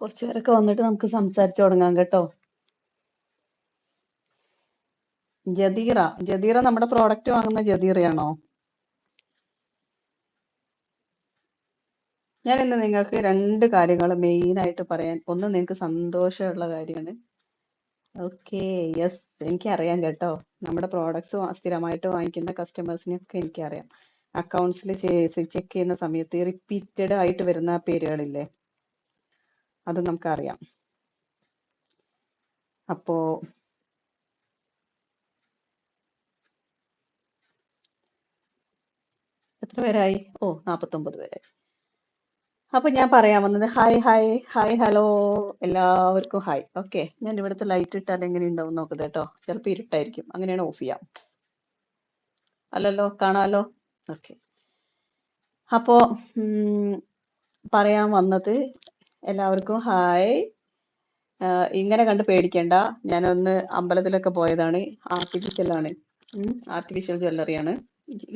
കുറച്ചു പേരൊക്കെ വന്നിട്ട് നമുക്ക് സംസാരിച്ചു തുടങ്ങാം കേട്ടോ. ജദീറ ജദീറ നമ്മുടെ പ്രോഡക്റ്റ് വാങ്ങുന്ന ജദീറയാണോ? ഞാൻ ഇന്ന് നിങ്ങൾക്ക് രണ്ട് കാര്യങ്ങൾ മെയിൻ ആയിട്ട് പറയാൻ ഒന്ന് നിങ്ങൾക്ക് സന്തോഷമുള്ള കാര്യമാണ്. ഓക്കെ യെസ് എനിക്കറിയാം കേട്ടോ. നമ്മുടെ പ്രോഡക്ട്സ് സ്ഥിരമായിട്ട് വാങ്ങിക്കുന്ന കസ്റ്റമേഴ്സിനെയൊക്കെ എനിക്കറിയാം. അക്കൗണ്ട്സിൽ ചെക്ക് ചെയ്യുന്ന സമയത്ത് റിപ്പീറ്റഡ് ആയിട്ട് വരുന്ന പേരുകളില്ലേ അത് നമുക്കറിയാം. അപ്പോ എത്ര പേരായി? ഓ നാപ്പത്തൊമ്പത് പേരായി. അപ്പൊ ഞാൻ പറയാൻ വന്നത് ഹായ് ഹായ് ഹായ് ഹലോ എല്ലാവർക്കും ഹായ് ഓക്കെ ഞാൻ ഇവിടുത്തെ ലൈറ്റ് ഇട്ടാൽ എങ്ങനെ ഉണ്ടാവും നോക്കട്ടെ കേട്ടോ ചിലപ്പോൾ ഇരുട്ടായിരിക്കും. അങ്ങനെയാണ് ഓഫ് ചെയ്യാം. അല്ലല്ലോ കാണാലോ? ഓക്കെ അപ്പോ പറയാൻ വന്നത് എല്ലാവർക്കും ഹായ്. ഇങ്ങനെ കണ്ട് പേടിക്കണ്ട. ഞാനൊന്ന് അമ്പലത്തിലൊക്കെ പോയതാണ്. ആർട്ടിഫിഷ്യൽ ആണ്. ആർട്ടിഫിഷ്യൽ ജ്വല്ലറിയാണ്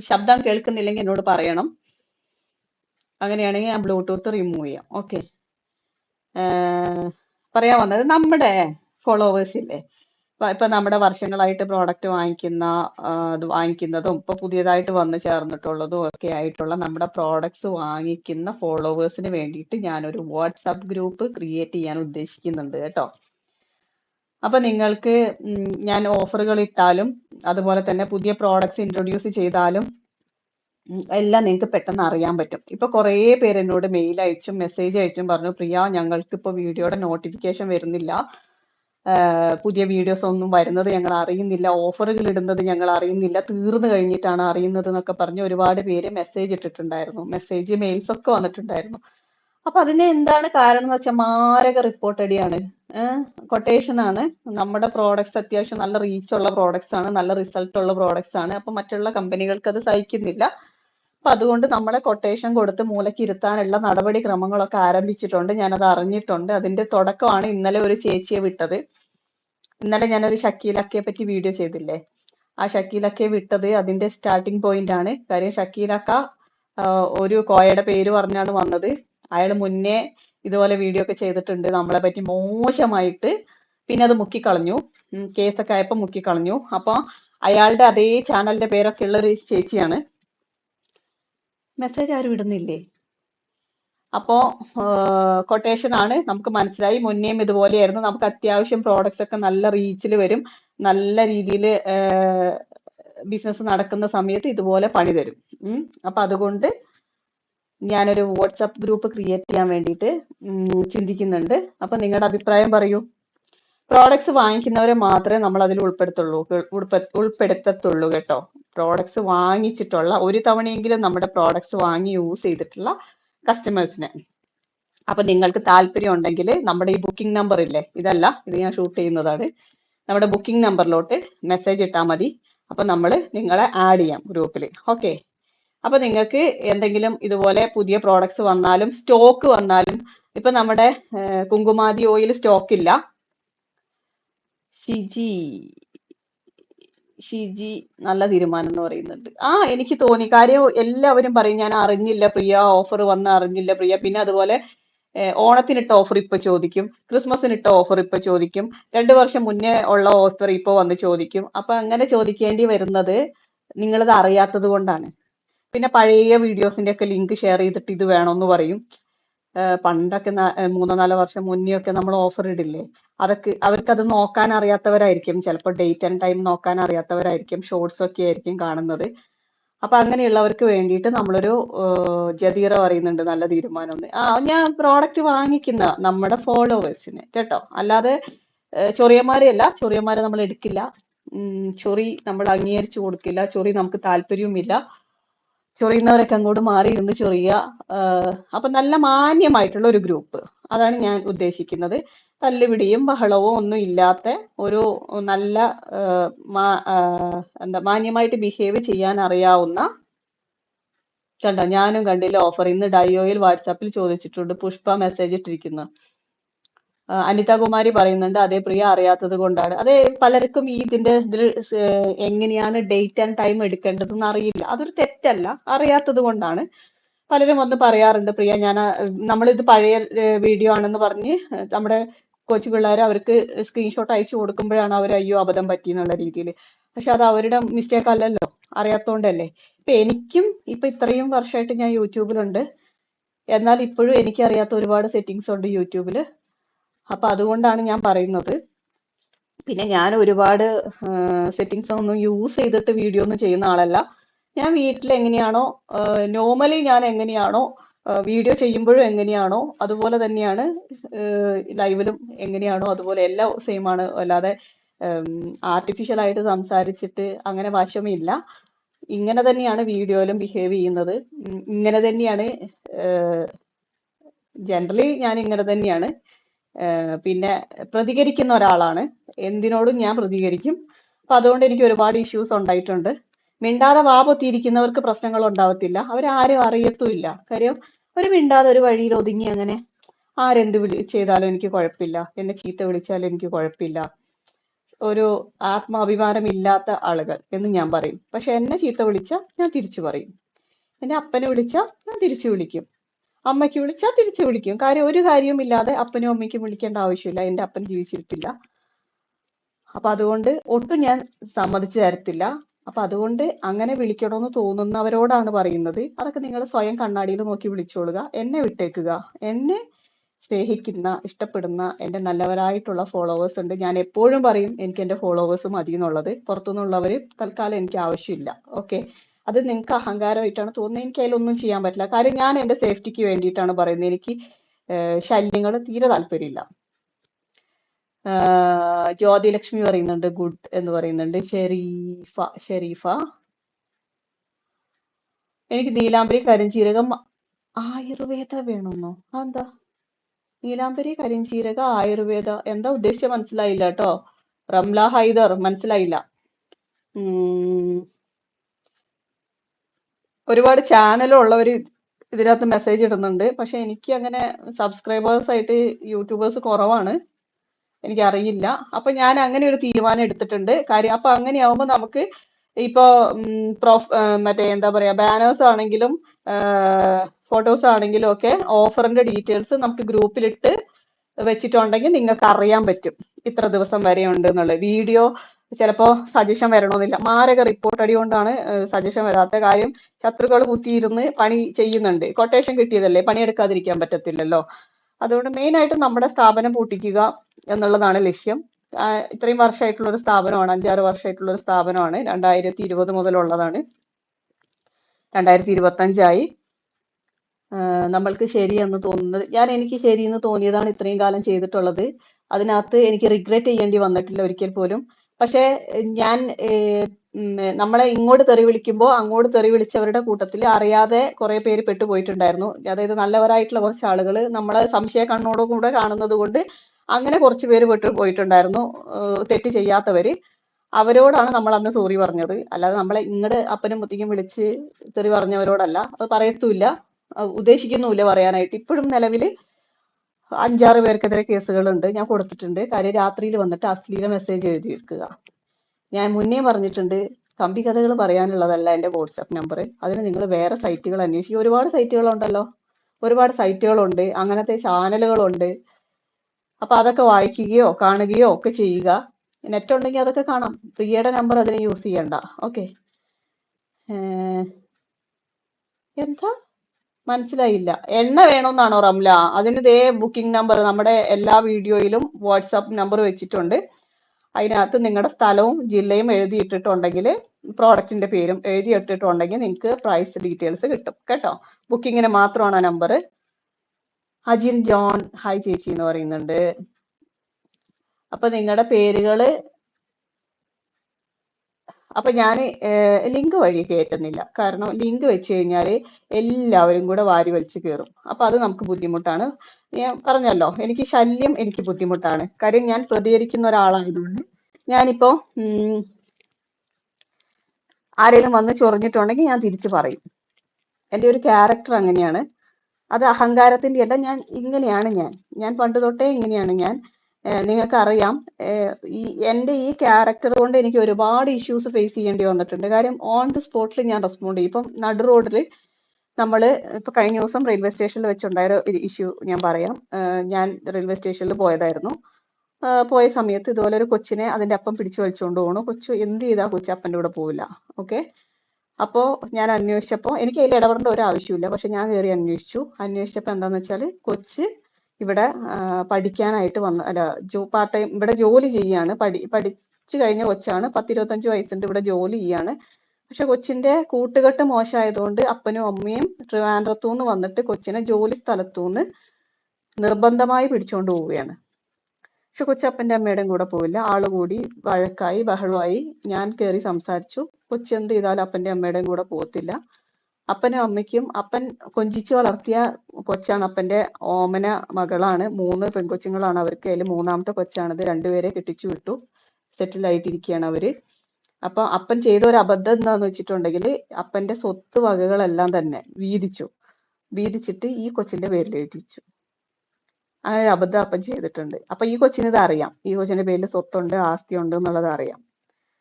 ശബ്ദം കേൾക്കുന്നില്ലെങ്കിൽ എന്നോട് പറയണം. അങ്ങനെയാണെങ്കിൽ ഞാൻ ബ്ലൂടൂത്ത് റിമൂവ് ചെയ്യാം. ഓക്കെ പറയാൻ വന്നത് നമ്മുടെ ഫോളോവേഴ്സ് ഇല്ലേ? ഇപ്പൊ നമ്മുടെ വർഷങ്ങളായിട്ട് പ്രോഡക്റ്റ് വാങ്ങിക്കുന്ന വാങ്ങിക്കുന്നതും ഇപ്പൊ പുതിയതായിട്ട് വന്നു ചേർന്നിട്ടുള്ളതും ഒക്കെ ആയിട്ടുള്ള നമ്മുടെ പ്രോഡക്ട്സ് വാങ്ങിക്കുന്ന ഫോളോവേഴ്സിന് വേണ്ടിയിട്ട് ഞാനൊരു വാട്സാപ്പ് ഗ്രൂപ്പ് ക്രിയേറ്റ് ചെയ്യാൻ ഉദ്ദേശിക്കുന്നുണ്ട് കേട്ടോ. അപ്പൊ നിങ്ങൾക്ക് ഞാൻ ഓഫറുകൾ ഇട്ടാലും അതുപോലെ തന്നെ പുതിയ പ്രോഡക്ട്സ് ഇൻട്രൊഡ്യൂസ് ചെയ്താലും എല്ലാം നിങ്ങൾക്ക് പെട്ടെന്ന് അറിയാൻ പറ്റും. ഇപ്പൊ കുറേ പേര് എന്നോട് മെയിൽ അയച്ചും മെസ്സേജ് അയച്ചും പറഞ്ഞു പ്രിയ ഞങ്ങൾക്ക് ഇപ്പൊ വീഡിയോയുടെ നോട്ടിഫിക്കേഷൻ വരുന്നില്ല. പുതിയ വീഡിയോസ് ഒന്നും വരുന്നത് ഞങ്ങൾ അറിയുന്നില്ല ഓഫറുകൾ ഇടുന്നത് ഞങ്ങൾ അറിയുന്നില്ല തീർന്നു കഴിഞ്ഞിട്ടാണ് അറിയുന്നത് എന്നൊക്കെ പറഞ്ഞ് ഒരുപാട് പേര് മെസ്സേജ് ഇട്ടിട്ടുണ്ടായിരുന്നു. മെസ്സേജ് മെയിൽസ് ഒക്കെ വന്നിട്ടുണ്ടായിരുന്നു. അപ്പൊ അതിന് എന്താണ് കാരണം എന്ന് വെച്ചാൽ മാരക റിപ്പോർട്ട് അടിയാണ്. കൊട്ടേഷൻ ആണ്. നമ്മുടെ പ്രോഡക്ട്സ് അത്യാവശ്യം നല്ല റീച്ച് ഉള്ള പ്രോഡക്ട്സ് ആണ്. നല്ല റിസൾട്ട് ഉള്ള പ്രോഡക്ട്സ് ആണ്. അപ്പൊ മറ്റുള്ള കമ്പനികൾക്ക് അത് സഹിക്കുന്നില്ല. അപ്പൊ അതുകൊണ്ട് നമ്മളെ കൊട്ടേഷൻ കൊടുത്ത് മൂലക്ക് ഇരുത്താനുള്ള നടപടിക്രമങ്ങളൊക്കെ ആരംഭിച്ചിട്ടുണ്ട്. ഞാനത് അറിഞ്ഞിട്ടുണ്ട്. അതിന്റെ തുടക്കമാണ് ഇന്നലെ ഒരു ചേച്ചിയെ വിട്ടത്. ഇന്നലെ ഞാനൊരു ഷക്കീലക്കയെ പറ്റി വീഡിയോ ചെയ്തില്ലേ? ആ ഷക്കീലക്കയെ വിട്ടത് അതിന്റെ സ്റ്റാർട്ടിംഗ് പോയിന്റ് ആണ്. കാര്യം ഷക്കീലക്ക ഒരു കോയയുടെ പേര് പറഞ്ഞാണ് വന്നത്. അയാൾ മുന്നേ ഇതുപോലെ വീഡിയോ ഒക്കെ ചെയ്തിട്ടുണ്ട്. നമ്മളെ പറ്റി മോശമായിട്ട്. പിന്നെ അത് മുക്കിക്കളഞ്ഞു. കേസൊക്കെ ആയപ്പോ മുക്കിക്കളഞ്ഞു. അപ്പൊ അയാളുടെ അതേ ചാനലിന്റെ പേരൊക്കെ ഉള്ള ഒരു ചേച്ചിയാണ്. മെസ്സേജ് ആരും ഇടുന്നില്ലേ? അപ്പോ കൊട്ടേഷൻ ആണ്. നമുക്ക് മനസ്സിലായി. മുന്നേയും ഇതുപോലെയായിരുന്നു. നമുക്ക് അത്യാവശ്യം പ്രോഡക്ട്സ് ഒക്കെ നല്ല റീച്ചിൽ വരും. നല്ല രീതിയിൽ ബിസിനസ് നടക്കുന്ന സമയത്ത് ഇതുപോലെ പണി തരും. അപ്പൊ അതുകൊണ്ട് ഞാനൊരു വാട്സപ്പ് ഗ്രൂപ്പ് ക്രിയേറ്റ് ചെയ്യാൻ വേണ്ടിയിട്ട് ചിന്തിക്കുന്നുണ്ട്. അപ്പൊ നിങ്ങളുടെ അഭിപ്രായം പറയൂ. പ്രോഡക്ട്സ് വാങ്ങിക്കുന്നവരെ മാത്രമേ നമ്മൾ അതിൽ ഉൾപ്പെടുത്തുള്ളൂ ഉൾ- ഉൾപ്പെടുത്തത്തുള്ളൂ കേട്ടോ. പ്രോഡക്ട്സ് വാങ്ങിച്ചിട്ടുള്ള ഒരു തവണയെങ്കിലും നമ്മുടെ പ്രോഡക്ട്സ് വാങ്ങി യൂസ് ചെയ്തിട്ടുള്ള കസ്റ്റമേഴ്സിനെ അപ്പൊ നിങ്ങൾക്ക് താല്പര്യം ഉണ്ടെങ്കിൽ നമ്മുടെ ഈ ബുക്കിംഗ് നമ്പർ ഇല്ലേ? ഇതല്ല ഇത് ഞാൻ ഷൂട്ട് ചെയ്യുന്നതാണ്. നമ്മുടെ ബുക്കിംഗ് നമ്പറിലോട്ട് മെസ്സേജ് ഇട്ടാൽ മതി. അപ്പൊ നമ്മൾ നിങ്ങളെ ആഡ് ചെയ്യാം ഗ്രൂപ്പിൽ ഓക്കെ അപ്പൊ നിങ്ങൾക്ക് എന്തെങ്കിലും ഇതുപോലെ പുതിയ പ്രോഡക്ട്സ് വന്നാലും സ്റ്റോക്ക് വന്നാലും ഇപ്പൊ നമ്മുടെ കുങ്കുമാതി ഓയിൽ സ്റ്റോക്ക് ഇല്ല. ഷിജി ഷിജി നല്ല തീരുമാനം എന്ന് പറയുന്നുണ്ട്. ആ എനിക്ക് തോന്നി. കാര്യം എല്ലാവരും പറയും ഞാൻ അറിഞ്ഞില്ല പ്രിയ ഓഫർ വന്ന് അറിഞ്ഞില്ല പ്രിയ. പിന്നെ അതുപോലെ ഓണത്തിനിട്ട ഓഫർ ഇപ്പൊ ചോദിക്കും. ക്രിസ്മസിനിട്ട ഓഫർ ഇപ്പൊ ചോദിക്കും. രണ്ടു വർഷം മുന്നേ ഉള്ള ഓഫർ ഇപ്പൊ വന്ന് ചോദിക്കും. അപ്പൊ അങ്ങനെ ചോദിക്കേണ്ടി വരുന്നത് നിങ്ങളിത് അറിയാത്തത് കൊണ്ടാണ്. പിന്നെ പഴയ വീഡിയോസിന്റെ ഒക്കെ ലിങ്ക് ഷെയർ ചെയ്തിട്ട് ഇത് വേണമെന്ന് പറയും. പണ്ടൊക്കെ മൂന്നോ നാലോ വർഷം മുന്നേ ഒക്കെ നമ്മൾ ഓഫർ ഇടില്ലേ? അതൊക്കെ അവർക്ക് അത് നോക്കാൻ അറിയാത്തവരായിരിക്കും. ചിലപ്പോൾ ഡേറ്റ് ആൻഡ് ടൈം നോക്കാൻ അറിയാത്തവരായിരിക്കും. ഷോർട്സ് ഒക്കെ ആയിരിക്കും കാണുന്നത്. അപ്പൊ അങ്ങനെയുള്ളവർക്ക് വേണ്ടിയിട്ട് നമ്മളൊരു ജതീറ പറയുന്നുണ്ട്. നല്ല തീരുമാനം ആ ഞാൻ പ്രോഡക്റ്റ് വാങ്ങിക്കുന്ന നമ്മുടെ ഫോളോവേഴ്സിന് കേട്ടോ. അല്ലാതെ ചൊറിയന്മാരെയല്ല. ചൊറിയന്മാരെ നമ്മൾ എടുക്കില്ല ചൊറി നമ്മൾ അംഗീകരിച്ചു കൊടുക്കില്ല. ചൊറി നമുക്ക് താല്പര്യവുമില്ല. ചൊറിയുന്നവരൊക്കെ അങ്ങോട്ട് മാറി ഇരുന്ന് ചൊറിയുക. ആഹ് അപ്പൊ നല്ല മാന്യമായിട്ടുള്ള ഒരു ഗ്രൂപ്പ് അതാണ് ഞാൻ ഉദ്ദേശിക്കുന്നത്. തല്ലുപിടിയും ബഹളവും ഒന്നും ഇല്ലാത്ത ഒരു നല്ല എന്താ മാന്യമായിട്ട് ബിഹേവ് ചെയ്യാൻ അറിയാവുന്ന കണ്ടോ? ഞാനും കണ്ടില്ല ഓഫർ ഇന്ന് ഡയോയിൽ വാട്സാപ്പിൽ ചോദിച്ചിട്ടുണ്ട്. പുഷ്പ മെസ്സേജ് ഇട്ടിരിക്കുന്നു. ആ, അനിത കുമാരി പറയുന്നുണ്ട് അതേ പ്രിയ അറിയാത്തത് കൊണ്ടാണ്. അതെ പലർക്കും ഈ ഇതിന്റെ ഇതിൽ എങ്ങനെയാണ് ഡേറ്റ് ആൻഡ് ടൈം എടുക്കേണ്ടതെന്ന് അറിയില്ല. അതൊരു തെറ്റല്ല അറിയാത്തത് കൊണ്ടാണ്. പലരും വന്ന് പറയാറുണ്ട് പ്രിയ ഞാൻ നമ്മളിത് പഴയ വീഡിയോ ആണെന്ന് പറഞ്ഞ് നമ്മുടെ കൊച്ചു പിള്ളേർ അവർക്ക് സ്ക്രീൻഷോട്ട് അയച്ചു കൊടുക്കുമ്പോഴാണ് അവർ അയ്യോ അബദ്ധം പറ്റി എന്നുള്ള രീതിയിൽ പക്ഷെ അത് അവരുടെ മിസ്റ്റേക്ക് അല്ലല്ലോ അറിയാത്തോണ്ടല്ലേ. ഇപ്പൊ എനിക്കും ഇപ്പൊ ഇത്രയും വർഷമായിട്ട് ഞാൻ യൂട്യൂബിലുണ്ട്. എന്നാൽ ഇപ്പോഴും എനിക്കറിയാത്ത ഒരുപാട് സെറ്റിങ്സ് ഉണ്ട് യൂട്യൂബിൽ അപ്പൊ അതുകൊണ്ടാണ് ഞാൻ പറയുന്നത്. പിന്നെ ഞാൻ ഒരുപാട് സെറ്റിങ്സ് ഒന്നും യൂസ് ചെയ്തിട്ട് വീഡിയോ ഒന്നും ചെയ്യുന്ന ആളല്ല. ഞാൻ വീട്ടിൽ എങ്ങനെയാണോ നോർമലി ഞാൻ എങ്ങനെയാണോ വീഡിയോ ചെയ്യുമ്പോഴും എങ്ങനെയാണോ അതുപോലെ തന്നെയാണ് ലൈവിലും എങ്ങനെയാണോ അതുപോലെ എല്ലാം സെയിം ആണ്. അല്ലാതെ ആർട്ടിഫിഷ്യൽ ആയിട്ട് സംസാരിച്ചിട്ട് അങ്ങനെ വശമില്ല. ഇങ്ങനെ തന്നെയാണ് വീഡിയോയിലും ബിഹേവ് ചെയ്യുന്നത്. ഇങ്ങനെ തന്നെയാണ് ജനറലി ഞാൻ ഇങ്ങനെ തന്നെയാണ്. പിന്നെ പ്രതികരിക്കുന്ന ഒരാളാണ്. എന്തിനോടും ഞാൻ പ്രതികരിക്കും. അപ്പൊ അതുകൊണ്ട് എനിക്ക് ഒരുപാട് ഇഷ്യൂസ് ഉണ്ടായിട്ടുണ്ട്. മിണ്ടാതെ വാ പൊത്തിയിരിക്കുന്നവർക്ക് പ്രശ്നങ്ങൾ ഉണ്ടാവത്തില്ല. അവരാരും അറിയത്തുമില്ല. കാര്യം ഒരു മിണ്ടാതെ ഒരു വഴിയിൽ ഒതുങ്ങി അങ്ങനെ ആരെന്ത് വിളി ചെയ്താലും എനിക്ക് കുഴപ്പമില്ല. എന്നെ ചീത്ത വിളിച്ചാലും എനിക്ക് കുഴപ്പമില്ല. ഒരു ആത്മാഭിമാനം ഇല്ലാത്ത ആളുകൾ എന്ന് ഞാൻ പറയും. പക്ഷെ എന്നെ ചീത്ത വിളിച്ചാൽ ഞാൻ തിരിച്ചു പറയും. എന്നെ അപ്പനെ വിളിച്ചാൽ ഞാൻ തിരിച്ചു വിളിക്കും. അമ്മയ്ക്ക് വിളിച്ചാൽ തിരിച്ചു വിളിക്കും. കാര്യം ഒരു കാര്യവും ഇല്ലാതെ അപ്പനും അമ്മയ്ക്കും വിളിക്കേണ്ട ആവശ്യമില്ല. എന്റെ അപ്പൻ ജീവിച്ചിരിപ്പില്ല. അപ്പൊ അതുകൊണ്ട് ഒട്ടും ഞാൻ സമ്മതിച്ചു തരത്തില്ല. അപ്പൊ അതുകൊണ്ട് അങ്ങനെ വിളിക്കണമെന്ന് തോന്നുന്നവരോടാണ് പറയുന്നത്. അതൊക്കെ നിങ്ങൾ സ്വയം കണ്ണാടിയിൽ നോക്കി വിളിച്ചോളുക. എന്നെ വിട്ടേക്കുക. എന്നെ സ്നേഹിക്കുന്ന ഇഷ്ടപ്പെടുന്ന എന്റെ നല്ലവരായിട്ടുള്ള ഫോളോവേഴ്സ് ഉണ്ട്. ഞാൻ എപ്പോഴും പറയും എനിക്ക് എന്റെ ഫോളോവേഴ്സ് മതി എന്നുള്ളത് പുറത്തുനിന്നുള്ളവർ തൽക്കാലം എനിക്ക് ആവശ്യമില്ല. ഓക്കെ അത് നിങ്ങൾക്ക് അഹങ്കാരമായിട്ടാണ് തോന്നുന്നത്. എനിക്ക് അതിലൊന്നും ചെയ്യാൻ പറ്റില്ല. കാര്യം ഞാൻ എന്റെ സേഫ്റ്റിക്ക് വേണ്ടിയിട്ടാണ് പറയുന്നത്. എനിക്ക് ശല്യങ്ങൾ തീരെ താല്പര്യമില്ല. ജ്യോതിലക്ഷ്മി ജ്യോതി ലക്ഷ്മി പറയുന്നുണ്ട് ഗുഡ് എന്ന് പറയുന്നുണ്ട്. ഷെരീഫ ഷെരീഫ. എനിക്ക് നീലാംബരി കരിഞ്ചീരകം ആയുർവേദ വേണമെന്നോ അതെന്താ? നീലാംബരി കരിഞ്ചീരക ആയുർവേദ. എന്താ ഉദ്ദേശിച്ച മനസ്സിലായില്ല കേട്ടോ. റംല ഹൈദർ. മനസ്സിലായില്ല. ഒരുപാട് ചാനലുള്ളവർ ഇതിനകത്ത് മെസ്സേജ് ഇടുന്നുണ്ട്. പക്ഷെ എനിക്ക് അങ്ങനെ സബ്സ്ക്രൈബേഴ്സ് ആയിട്ട് യൂട്യൂബേഴ്സ് കുറവാണ്. എനിക്കറിയില്ല. അപ്പൊ ഞാൻ അങ്ങനെ ഒരു തീരുമാനം എടുത്തിട്ടുണ്ട്. കാര്യം അപ്പൊ അങ്ങനെയാവുമ്പോ നമുക്ക് ഇപ്പോ പ്രോഫ് മറ്റേ എന്താ പറയാ ബാനേഴ്സ് ആണെങ്കിലും ഫോട്ടോസ് ആണെങ്കിലും ഒക്കെ ഓഫറിന്റെ ഡീറ്റെയിൽസ് നമുക്ക് ഗ്രൂപ്പിലിട്ട് വെച്ചിട്ടുണ്ടെങ്കിൽ നിങ്ങൾക്ക് അറിയാൻ പറ്റും. ഇത്ര ദിവസം വരെ ഉണ്ട് എന്നുള്ളത്. വീഡിയോ ചിലപ്പോ സജഷൻ വരണമെന്നില്ല. മാരക റിപ്പോർട്ട് അടി കൊണ്ടാണ് സജഷൻ വരാത്ത കാര്യം ശത്രുക്കൾ കുത്തിയിരുന്ന് പണി ചെയ്യുന്നുണ്ട്. കൊട്ടേഷൻ കിട്ടിയതല്ലേ? പണിയെടുക്കാതിരിക്കാൻ പറ്റത്തില്ലല്ലോ. അതുകൊണ്ട് മെയിൻ ആയിട്ട് നമ്മുടെ സ്ഥാപനം പൂട്ടിക്കുക എന്നുള്ളതാണ് ലക്ഷ്യം. ഇത്രയും വർഷമായിട്ടുള്ള ഒരു സ്ഥാപനമാണ് അഞ്ചാറ് വർഷമായിട്ടുള്ള ഒരു സ്ഥാപനമാണ്. രണ്ടായിരത്തി ഇരുപത് മുതലുള്ളതാണ്. രണ്ടായിരത്തി ഇരുപത്തി അഞ്ചായി നമ്മൾക്ക് ശരിയെന്ന് തോന്നുന്നത് ഞാൻ എനിക്ക് ശരിയെന്ന് തോന്നിയതാണ് ഇത്രയും കാലം ചെയ്തിട്ടുള്ളത്. അതിനകത്ത് എനിക്ക് റിഗ്രറ്റ് ചെയ്യേണ്ടി വന്നിട്ടില്ല ഒരിക്കൽ പോലും. പക്ഷേ ഞാൻ നമ്മളെ ഇങ്ങോട്ട് തെറി വിളിക്കുമ്പോൾ അങ്ങോട്ട് തെറി വിളിച്ചവരുടെ കൂട്ടത്തിൽ അറിയാതെ കുറെ പേര് പെട്ടുപോയിട്ടുണ്ടായിരുന്നു. അതായത് നല്ലവരായിട്ടുള്ള കുറച്ച് ആളുകൾ നമ്മളെ സംശയ കണ്ണോടും കൂടെ കാണുന്നത് കൊണ്ട് അങ്ങനെ കുറച്ച് പേര് പെട്ടു പോയിട്ടുണ്ടായിരുന്നു. തെറ്റ് ചെയ്യാത്തവര്. അവരോടാണ് നമ്മൾ അന്ന് സോറി പറഞ്ഞത്. അല്ലാതെ നമ്മളെ ഇങ്ങട് അപ്പനും മുത്തിക്കും വിളിച്ച് തെറി പറഞ്ഞവരോടല്ല. അത് പറയത്തുമില്ല. ഉദ്ദേശിക്കുന്നുമില്ല പറയാനായിട്ട്. ഇപ്പോഴും നിലവിൽ അഞ്ചാറ് പേർക്കെതിരെ കേസുകളുണ്ട്. ഞാൻ കൊടുത്തിട്ടുണ്ട്. കാര്യം രാത്രിയിൽ വന്നിട്ട് അശ്ലീല മെസ്സേജ് എഴുതി വെക്കുക. ഞാൻ മുന്നേ പറഞ്ഞിട്ടുണ്ട്. കമ്പി കഥകൾ പറയാനുള്ളതല്ല എന്റെ വാട്സാപ്പ് നമ്പർ അതിന് നിങ്ങൾ വേറെ സൈറ്റുകൾ അന്വേഷിക്കുക ഒരുപാട് സൈറ്റുകളുണ്ടല്ലോ ഒരുപാട് സൈറ്റുകളുണ്ട് അങ്ങനത്തെ ചാനലുകളുണ്ട്. അപ്പൊ അതൊക്കെ വായിക്കുകയോ കാണുകയോ ഒക്കെ ചെയ്യുക. നെറ്റ് ഉണ്ടെങ്കിൽ അതൊക്കെ കാണാം. പ്രിയയുടെ നമ്പർ അതിന് യൂസ് ചെയ്യണ്ട. ഓക്കെ എന്താ? മനസ്സിലായില്ല. എണ്ണ വേണമെന്നാണോ റംല? അതിന് ദേ ബുക്കിംഗ് നമ്പർ നമ്മുടെ എല്ലാ വീഡിയോയിലും വാട്സാപ്പ് നമ്പർ വെച്ചിട്ടുണ്ട്. അതിനകത്ത് നിങ്ങളുടെ സ്ഥലവും ജില്ലയും എഴുതിയിട്ടിട്ടുണ്ടെങ്കിൽ പ്രോഡക്റ്റിന്റെ പേരും എഴുതി ഇട്ടിട്ടുണ്ടെങ്കിൽ നിങ്ങൾക്ക് പ്രൈസ് ഡീറ്റെയിൽസ് കിട്ടും? കേട്ടോ ബുക്കിങ്ങിന് മാത്രമാണ് നമ്പർ അജിൻ ജോൺ ഹായ് ചേച്ചി എന്ന് പറയുന്നുണ്ട്. അപ്പൊ നിങ്ങളുടെ പേരുകൾ അപ്പൊ ഞാൻ ലിങ്ക് വഴി കയറ്റുന്നില്ല. കാരണം ലിങ്ക് വെച്ച് കഴിഞ്ഞാൽ എല്ലാവരും കൂടെ വാരി വലിച്ചു കയറും അപ്പൊ അത് നമുക്ക് ബുദ്ധിമുട്ടാണ്. ഞാൻ പറഞ്ഞല്ലോ എനിക്ക് ശല്യം എനിക്ക് ബുദ്ധിമുട്ടാണ്. കാര്യം ഞാൻ പ്രതികരിക്കുന്ന ഒരാളായതുകൊണ്ട് ഞാനിപ്പോ ആരെങ്കിലും വന്ന് ചൊറിഞ്ഞിട്ടുണ്ടെങ്കിൽ ഞാൻ തിരിച്ചു പറയും. എന്റെ ഒരു ക്യാരക്ടർ അങ്ങനെയാണ്. അത് അഹങ്കാരത്തിന്റെ അല്ല ഞാൻ ഇങ്ങനെയാണ് ഞാൻ. ഞാൻ പണ്ട് തൊട്ടേ ഇങ്ങനെയാണ് ഞാൻ. നിങ്ങൾക്ക് അറിയാം ഈ എന്റെ ഈ ക്യാരക്ടർ കൊണ്ട് എനിക്ക് ഒരുപാട് ഇഷ്യൂസ് ഫേസ് ചെയ്യേണ്ടി വന്നിട്ടുണ്ട്. കാര്യം ഓൺ ദി സ്പോട്ടിൽ ഞാൻ റെസ്പോണ്ട് ചെയ്യും. ഇപ്പം നടു റോഡിൽ നമ്മൾ ഇപ്പൊ കഴിഞ്ഞ ദിവസം റെയിൽവേ സ്റ്റേഷനിൽ വെച്ചുണ്ടായ ഒരു ഇഷ്യൂ ഞാൻ പറയാം. ഞാൻ റെയിൽവേ സ്റ്റേഷനിൽ പോയതായിരുന്നു. പോയ സമയത്ത് ഇതുപോലെ ഒരു കൊച്ചിനെ അതിന്റെ അപ്പം പിടിച്ചു വലിച്ചുകൊണ്ട് പോകണു കൊച്ചു എന്ത് ചെയ്താ കൊച്ചു അപ്പന്റെ കൂടെ പോവില്ല. ഓക്കെ? അപ്പോ ഞാൻ അന്വേഷിച്ചപ്പോ എനിക്ക് അതിൽ ഇടപെടേണ്ട ഒരു ആവശ്യമില്ല. പക്ഷെ ഞാൻ കയറി അന്വേഷിച്ചു. അന്വേഷിച്ചപ്പോ എന്താന്ന് വെച്ചാൽ കൊച്ച് ഇവിടെ പഠിക്കാനായിട്ട് വന്ന അല്ല ജോ പാർട്ട് ടൈം ഇവിടെ ജോലി ചെയ്യാണ്. പഠി പഠിച്ചു കഴിഞ്ഞ കൊച്ചാണ്. പത്തിരുപത്തഞ്ച് വയസ്സുണ്ട്. ഇവിടെ ജോലി ചെയ്യാണ്. പക്ഷെ കൊച്ചിന്റെ കൂട്ടുകെട്ട് മോശമായതുകൊണ്ട് അപ്പനും അമ്മയും ട്രിവാൻഡ്രത്തു നിന്ന് വന്നിട്ട് കൊച്ചിനെ ജോലി സ്ഥലത്തു നിന്ന് നിർബന്ധമായി പിടിച്ചുകൊണ്ട് പോവുകയാണ്. പക്ഷെ കൊച്ചപ്പന്റെ അമ്മയുടെയും കൂടെ പോവില്ല ആൾ കൂടി വഴക്കായി ബഹളമായി ഞാൻ കയറി സംസാരിച്ചു. കൊച്ചെന്ത് ചെയ്താലും അപ്പന്റെ അമ്മയുടെയും കൂടെ പോകത്തില്ല. അപ്പനും അമ്മയ്ക്കും അപ്പൻ കൊഞ്ചിച്ച് വളർത്തിയ കൊച്ചാണ് അപ്പന്റെ ഓമന മകളാണ്. മൂന്ന് പെൺകൊച്ചുങ്ങളാണ് അവർക്ക്. അതിൽ മൂന്നാമത്തെ കൊച്ചാണത്. രണ്ടുപേരെ കെട്ടിച്ചു വിട്ടു. സെറ്റിൽ ആയിട്ടിരിക്കുകയാണ് അവർ. അപ്പൊ അപ്പൻ ചെയ്ത ഒരു അബദ്ധം എന്താന്ന് വെച്ചിട്ടുണ്ടെങ്കിൽ അപ്പന്റെ സ്വത്ത് വകകളെല്ലാം തന്നെ വീതിച്ചു. വീതിച്ചിട്ട് ഈ കൊച്ചിന്റെ പേരിൽ എഴുതിച്ചു. അങ്ങനെ ഒരു അബദ്ധം അപ്പൻ ചെയ്തിട്ടുണ്ട്. അപ്പൊ ഈ കൊച്ചിന് ഇത് അറിയാം. ഈ കൊച്ചിന്റെ പേരിൽ സ്വത്തുണ്ട് ആസ്തി ഉണ്ട് എന്നുള്ളത് അറിയാം.